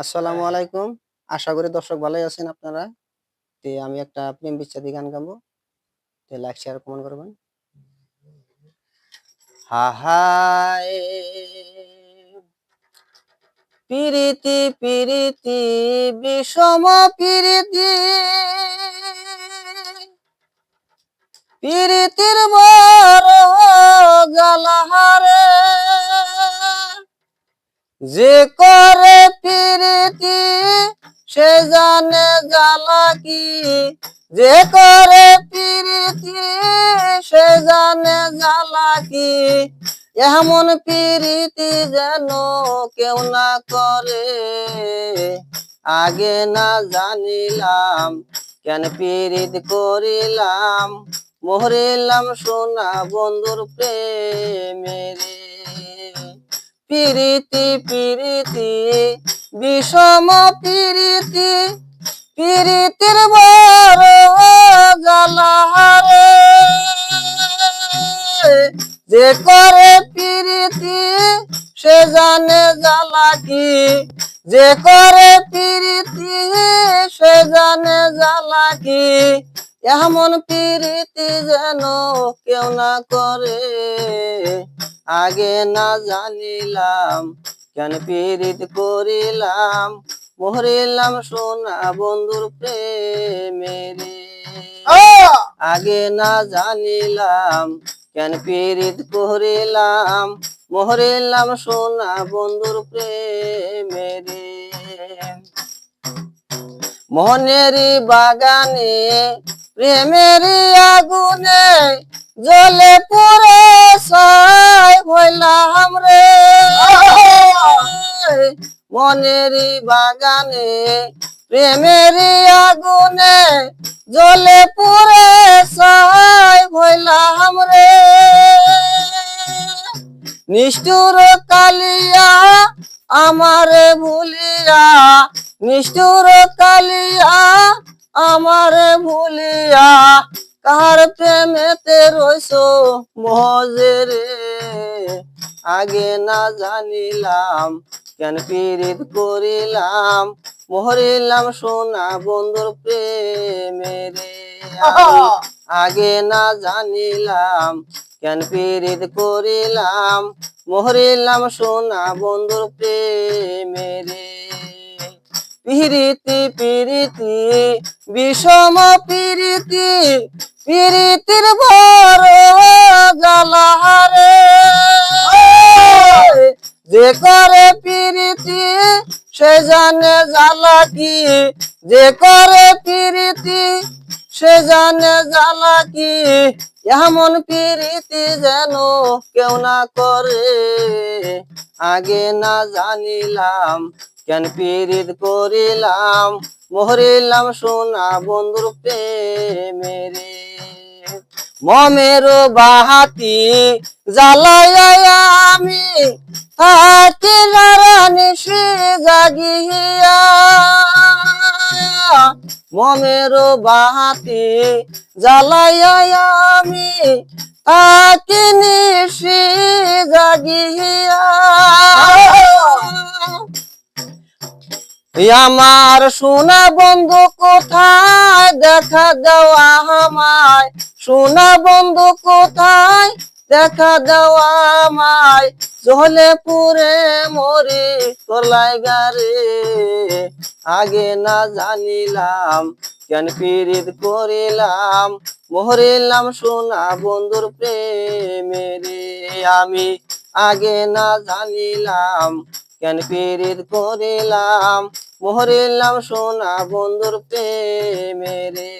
আসসালামু আলাইকুম। আশা করি দর্শক ভালোই আছেন আপনারা। তে আমি একটা প্রেম বিচ্ছেদি গান গাবো। তে লাইক শেয়ার কমেন্ট করবেন। হাহায় পিরিতি পিরিতি বিষম পিরিতি। পিরিতির বড় জানে জ্বালা কি যে করে পিরিতি, সে জানে জ্বালা কি? এমন পিরিতি যেন কেউ না করে। আগে না জানিলাম কেন পিরিত করিলাম। মরিলাম সোনা বন্ধুর প্রেমেরে পিরিতি পিরিতি বিষম পিরিতি, পিরিতির বড় জালাহারে যে করে পিরিতি, সে জানে জ্বালা কি। যে করে পিরিতি, সে জানে জ্বালা কি। এমন পিরিতি যেন কেউ না করে। আগে না জানিলাম কেন পীড়িত করিলাম মরিলাম সোনা বন্ধুর প্রেমেরে আগে না জানিলাম কেন পীড়িত করিলাম মরিলাম সোনা বন্ধুর প্রেমেরে মনেরই বাগানে প্রেমেরই আগুনে জলে পুরে প্রেমেরই আগুনে জলে পুরে সাই হইলাম রে। নিষ্ঠুর কালিয়া আমারে ভুলিয়া, নিষ্ঠুর কালিয়া আমারে ভুলিয়া, কার প্রেমেতে রইছো মজরে আগে না জানিলাম, কেন পীড়িত করিলাম? মহরিলাম সোনা বন্ধুর প্রেমেরে আমি আগে না জানিলাম, কেন পীড়িত করিলাম? মরিলাম সোনা বন্ধুর প্রেমেরে পিরিতি পিরিতি বিষম পিরিতি পিরিতির বড় জালাহারে করে পিরিতি, সে জানে জ্বালা কি যে করে পিরিতি, সে জানে জ্বালা কি এমন পিরিতি যেন কেউ না করে। আগে না জানিলাম, কেন পীড়িত করিলাম। মরিলাম সোনা বন্ধুর প্রেমেরে। মমের বাহাতি জ্বালায় আমি সে জাগিয়া মমের বাহাতি জ্বালায় আমি থাকি নিশি জাগিয়া। আমার সোনা বন্ধু কোথায়? দেখা দেওয়া আমায়। সোনা বন্ধু কোথায়? দেখা দেওয়া আমায় জলে পুরে মরি তোলাই গারে আগে না জানিলাম, কেন পীড়িত করিলাম? মরিলাম সোনা বন্ধুর প্রেমেরে আমি আগে না জানিলাম, কেন পীড়িত করিলাম? মরিলাম সোনা বন্ধুর প্রেমেরে